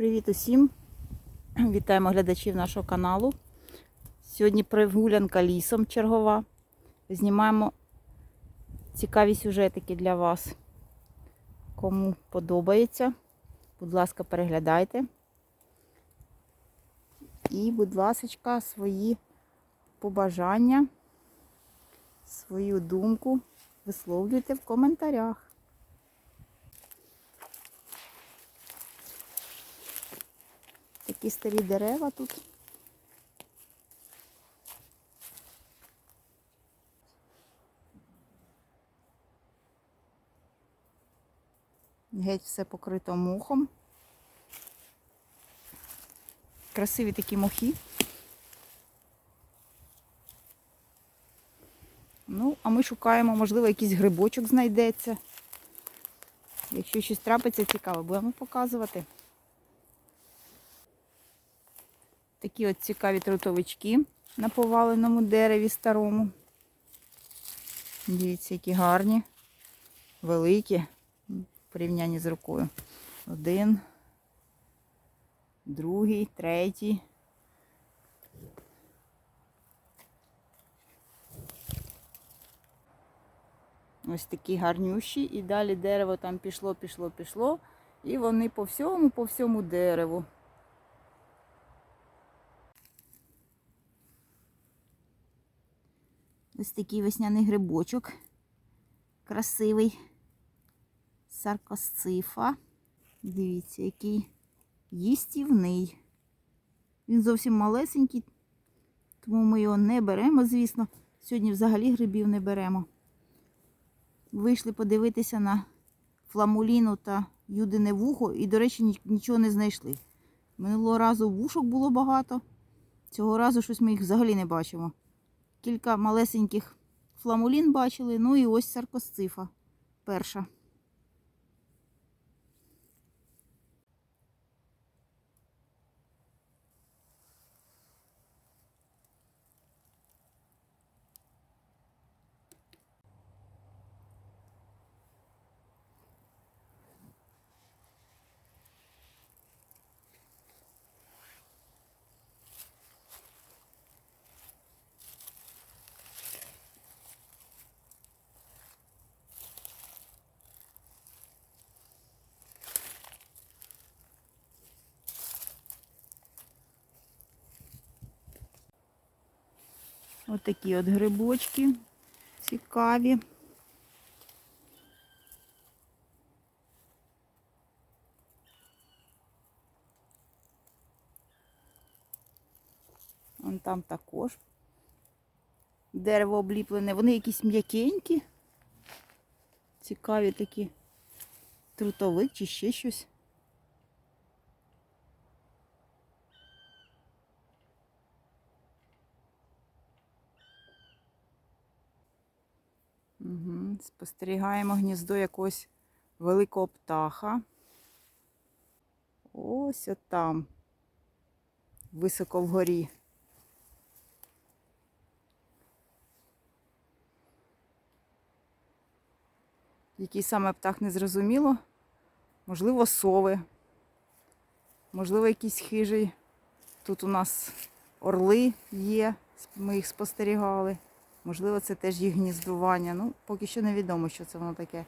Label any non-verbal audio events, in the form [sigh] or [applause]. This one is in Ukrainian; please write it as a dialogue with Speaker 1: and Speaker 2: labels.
Speaker 1: Привіт усім! [clears throat] Вітаємо глядачів нашого каналу. Сьогодні прогулянка лісом чергова. Знімаємо цікаві сюжетики для вас. Кому подобається, будь ласка, переглядайте. І, будь ласка, свої побажання, свою думку висловлюйте в коментарях. Такі старі дерева тут. Геть все покрито мухом. Красиві такі мохи. Ну, а ми шукаємо, можливо, якийсь грибочок знайдеться. Якщо щось трапиться цікаве, будемо показувати. Такі от цікаві трутовички на поваленому дереві старому. Дивіться, які гарні, великі в порівнянні з рукою. Один, другий, третій. Ось такі гарнющі. І далі дерево там пішло, пішло, пішло. І вони по всьому, по всьому дереву. Ось такий весняний грибочок. Красивий. Саркосцифа. Дивіться, який їстівний. Він зовсім малесенький, тому ми його не беремо, звісно. Сьогодні взагалі грибів не беремо. Вийшли подивитися на фламуліну та юдине вухо і, до речі, нічого не знайшли. Минулого разу вушок було багато. Цього разу щось ми їх взагалі не бачимо. Кілька малесеньких фламулін бачили, ну і ось саркосцифа перша. Ось такі от грибочки цікаві. Вон там також дерево обліплене. Вони якісь м'якенькі. Цікаві такі трутовик чи ще щось. Угу. Спостерігаємо гніздо якогось великого птаха. Ось отам, високо вгорі. Який саме птах не зрозуміло. Можливо, сови. Можливо, якийсь хижий. Тут у нас орли є, ми їх спостерігали. Можливо, це теж їх гніздування. Ну, поки що невідомо, що це воно таке.